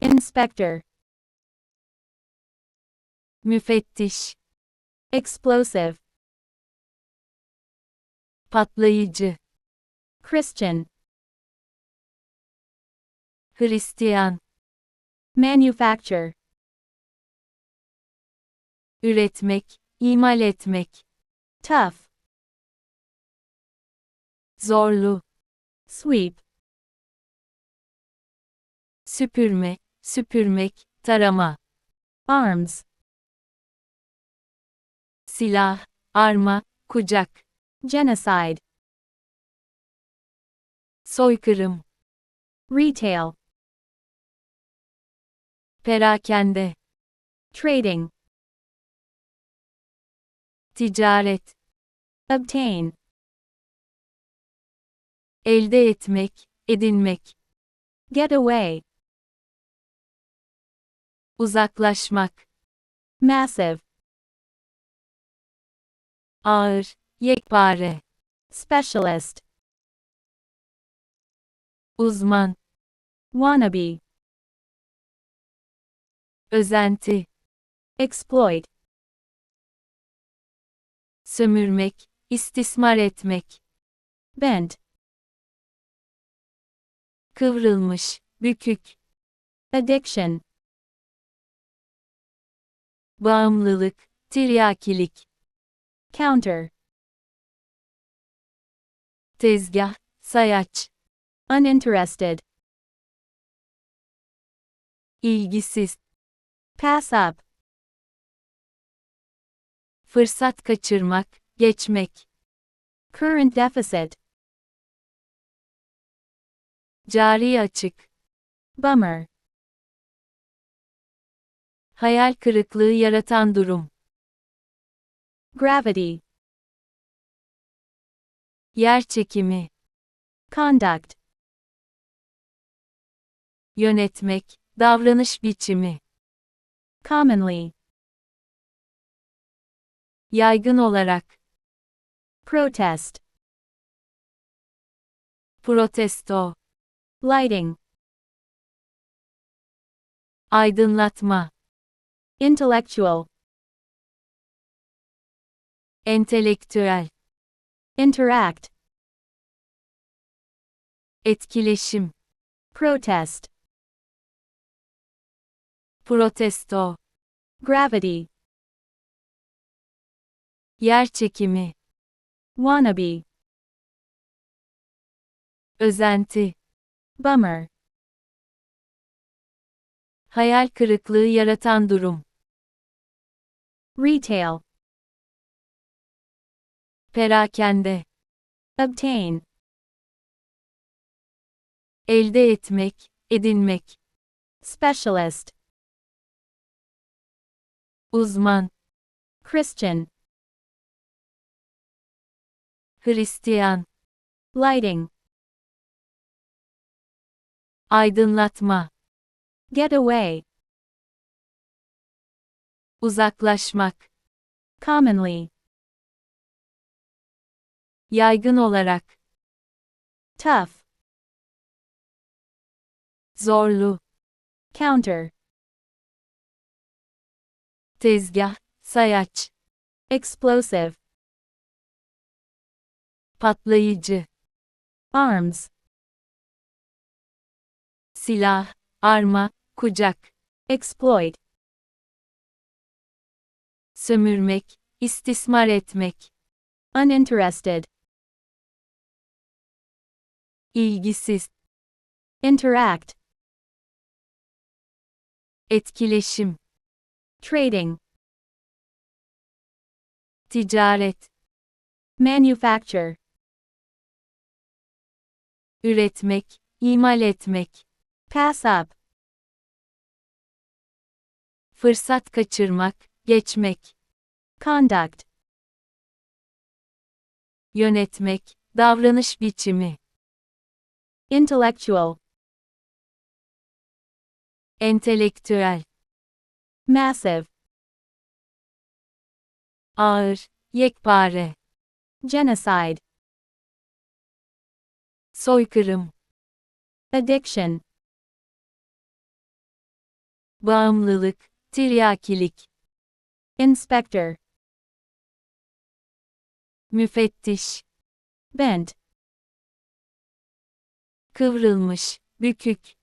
inspector, müfettiş, explosive, patlayıcı, Christian, Hristiyan, manufacture, üretmek, imal etmek, tough, zorlu, sweep, süpürme, süpürmek, tarama, arms, silah, arma, kucak, genocide, soykırım, retail, perakende, trading, ticaret, obtain, elde etmek, edinmek, get away, uzaklaşmak, massive, ağır, yekpare, specialist, uzman, wannabe, özenti, exploit, sömürmek, istismar etmek, bent, kıvrılmış, bükük, addiction, bağımlılık, tiryakilik, counter, tezgah, sayaç, uninterested, ilgisiz, pass up, fırsat kaçırmak, geçmek, current deficit, cari açık, bummer, hayal kırıklığı yaratan durum, gravity, yer çekimi, conduct, yönetmek, davranış biçimi, commonly, yaygın olarak, protest, protesto, lighting, aydınlatma, intellectual, entelektüel, interact, etkileşim, protest, protesto, gravity, yer çekimi, wannabe, özenti, bummer, hayal kırıklığı yaratan durum, retail, perakende, obtain, elde etmek, edinmek, specialist, uzman, Christian, Hristiyan, lighting, aydınlatma, get away, uzaklaşmak, commonly, yaygın olarak, tough, zorlu, counter, tezgah, sayaç, explosive, patlayıcı, arms, silah, arma, kucak, exploit, sömürmek, istismar etmek, uninterested, ilgisiz, interact, etkileşim, trading, ticaret, manufacture, üretmek, imal etmek, pass up, fırsat kaçırmak, geçmek, conduct, yönetmek, davranış biçimi, intellectual, entelektüel, massive, ağır, yekpare, genocide, soykırım, addiction, bağımlılık, tiryakilik, Inspector. müfettiş, Bent. kıvrılmış, bükük,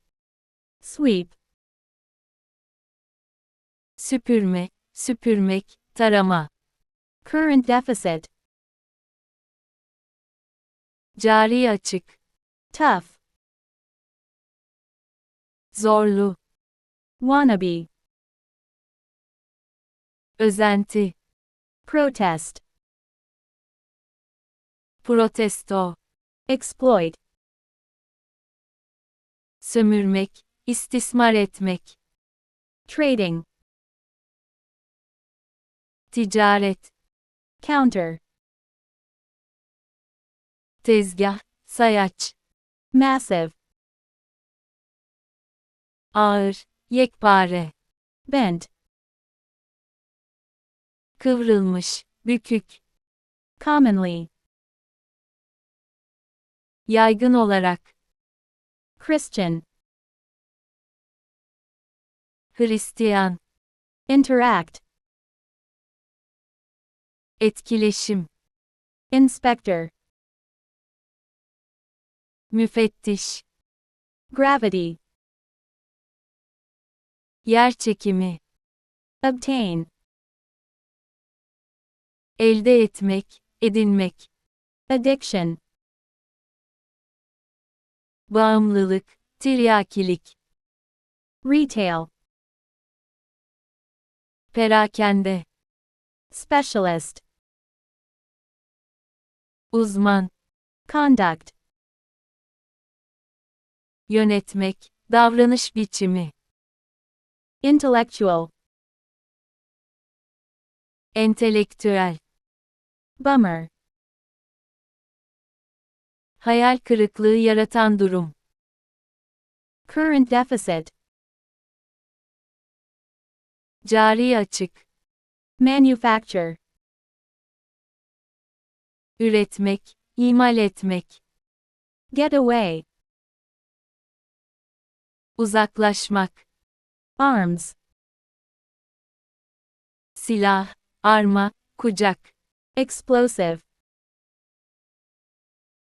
Sweep. süpürme, süpürmek, tarama, Current deficit. cari açık, Tough. zorlu, Wannabe. Özenti, Protest. protesto, Exploit. sömürmek, istismar etmek, Trading. ticaret, Counter. tezgah, sayaç, Massive. ağır, yekpare, Bent. Kıvrılmış, bükük, Commonly. yaygın olarak, Christian. Hristiyan, Interact. etkileşim, Inspector. müfettiş, Gravity. yer çekimi, Obtain. Elde etmek, edinmek, Addiction. bağımlılık, tiryakilik, Retail. perakende, Specialist. uzman, Conduct. yönetmek, davranış biçimi, Intellectual. entelektüel, Bummer. hayal kırıklığı yaratan durum, Current deficit. cari açık, Manufacture. üretmek, imal etmek, Get away. uzaklaşmak, Arms. silah, arma, kucak, Explosive.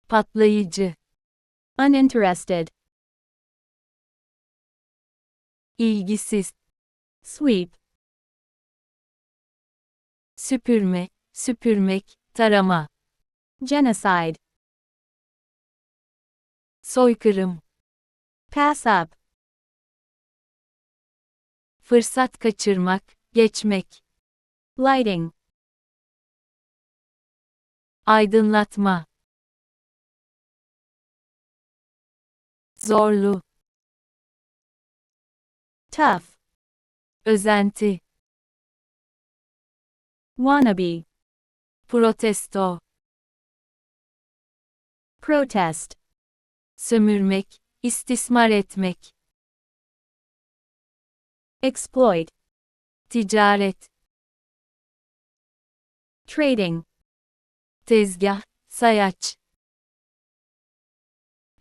patlayıcı, Uninterested. ilgisiz, Sweep. süpürme, süpürmek, tarama, Genocide. soykırım, Pass up. fırsat kaçırmak, geçmek, Lighting. Aydınlatma, zorlu, Tough. özenti, Wannabe. protesto, Protest. sömürmek, istismar etmek, Exploit. ticaret, Trading. Tezgah, sayaç,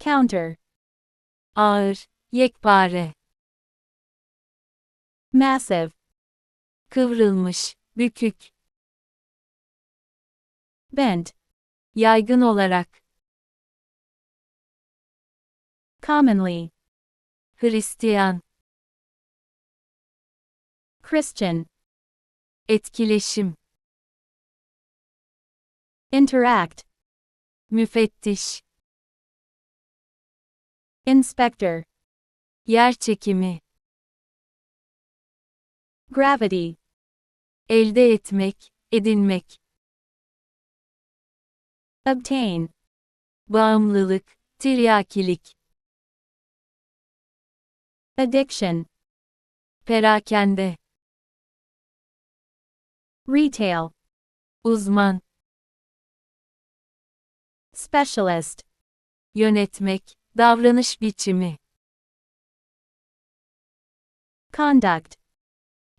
Counter. ağır, yekpare, Massive. kıvrılmış, bükük, Bent. yaygın olarak, Commonly. Hristiyan, Christian. etkileşim, Interact. müfettiş, Inspector. yer çekimi, Gravity. elde etmek, edinmek, Obtain. bağımlılık, tiryakilik, Addiction. perakende, Retail. uzman, Specialist. yönetmek, davranış biçimi, Conduct.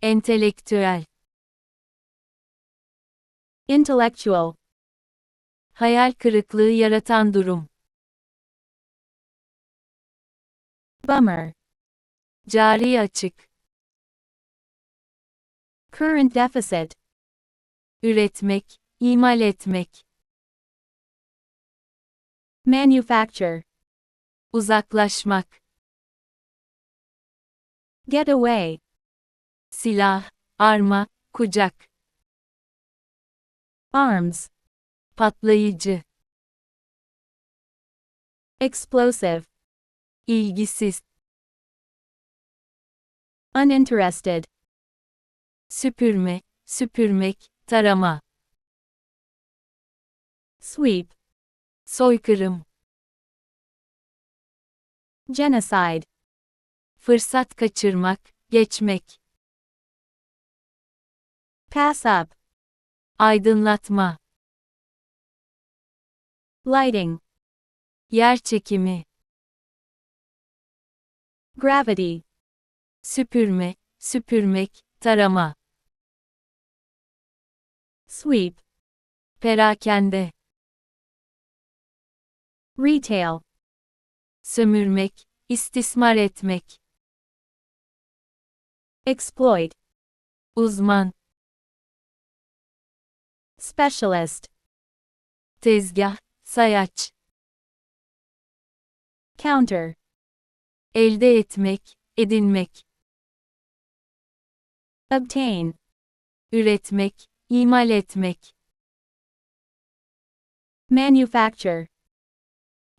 entelektüel, Intellectual. hayal kırıklığı yaratan durum, Bummer. cari açık, Current deficit. üretmek, imal etmek, Manufacture. uzaklaşmak, Get away. silah, arma, kucak, Arms. patlayıcı, Explosive. ilgisiz, Uninterested. süpürme, süpürmek, tarama, Sweep. Soykırım, Genocide. fırsat kaçırmak, geçmek, Pass up. aydınlatma, Lighting. yer çekimi, Gravity. süpürme, süpürmek, tarama, Sweep. perakende, Retail. sömürmek, istismar etmek, Exploit. uzman, Specialist. tezgah, sayaç, Counter. elde etmek, edinmek, Obtain. üretmek, imal etmek, Manufacture.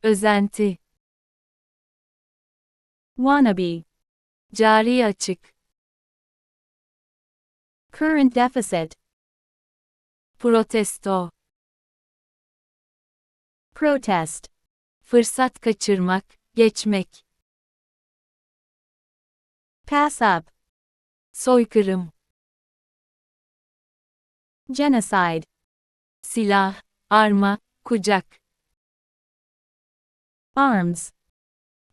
Özenti, Wannabe. cari açık, Current deficit. protesto, Protest. fırsat kaçırmak, geçmek, Pass up. soykırım, Genocide. silah, arma, kucak, Arms.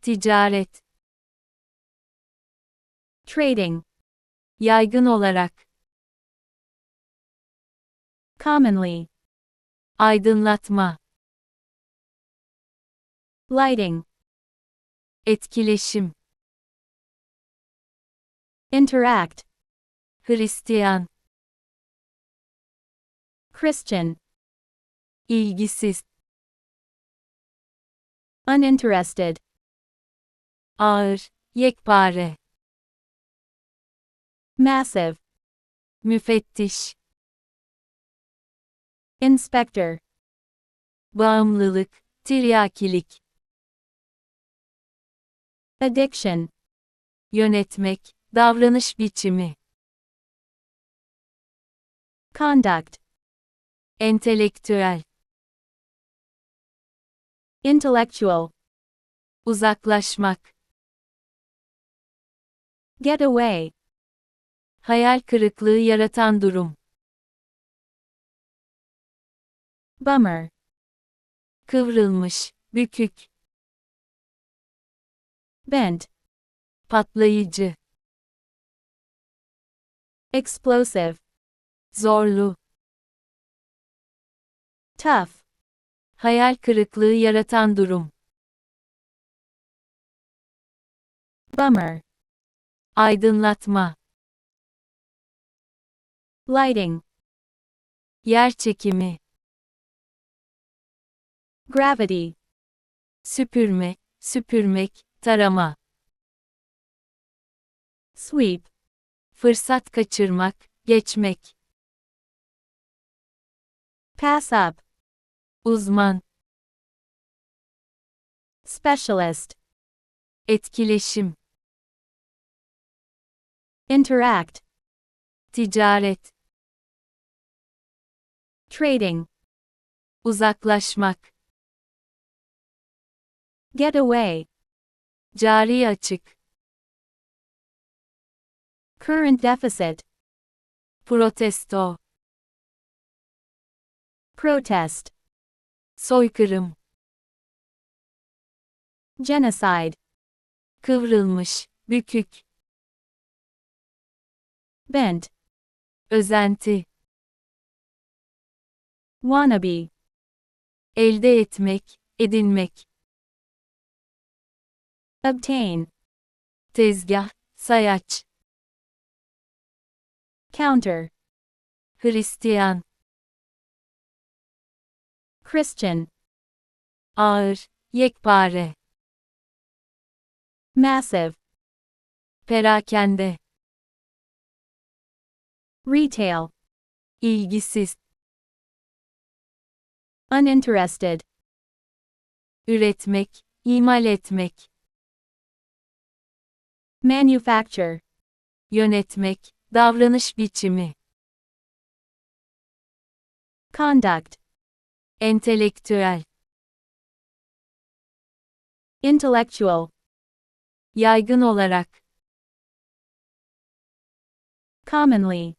ticaret, Trading. yaygın olarak, Commonly. aydınlatma, Lighting. etkileşim, Interact. Hristiyan, Christian. ilgisiz, Uninterested. ağır, yekpare, Massive. müfettiş, Inspector. bağımlılık, tiryakilik, Addiction. yönetmek, davranış biçimi, Conduct. entelektüel, Intellectual. uzaklaşmak, Get away. hayal kırıklığı yaratan durum, Bummer. kıvrılmış, bükük, Bent. patlayıcı, Explosive. zorlu, Tough. Hayal kırıklığı yaratan durum, Bummer. aydınlatma, Lighting. yer çekimi, Gravity. süpürme, süpürmek, tarama, Sweep. fırsat kaçırmak, geçmek, Pass up. Uzman, Specialist. etkileşim, Interact. ticaret, Trading. uzaklaşmak, Get away. cari açık, Current deficit. protesto, Protest. Soykırım, Genocide. kıvrılmış, bükük, Bent. özenti, Wannabe. elde etmek, edinmek, Obtain. tezgah, sayaç, Counter. Hristiyan, Christian. ağır, yekpare, Massive. perakende, Retail. ilgisiz, Uninterested. üretmek, imal etmek, Manufacture. yönetmek, davranış biçimi, Conduct. Entelektüel, Intellectual. yaygın olarak, Commonly.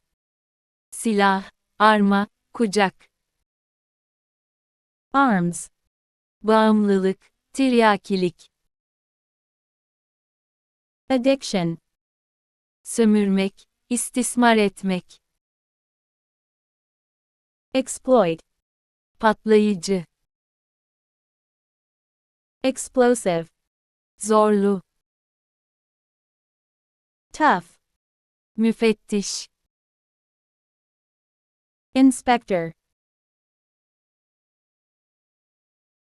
silah, arma, kucak, Arms. bağımlılık, tiryakilik, Addiction. sömürmek, istismar etmek, Exploit. Patlayıcı, Explosive. zorlu, Tough. müfettiş, Inspector.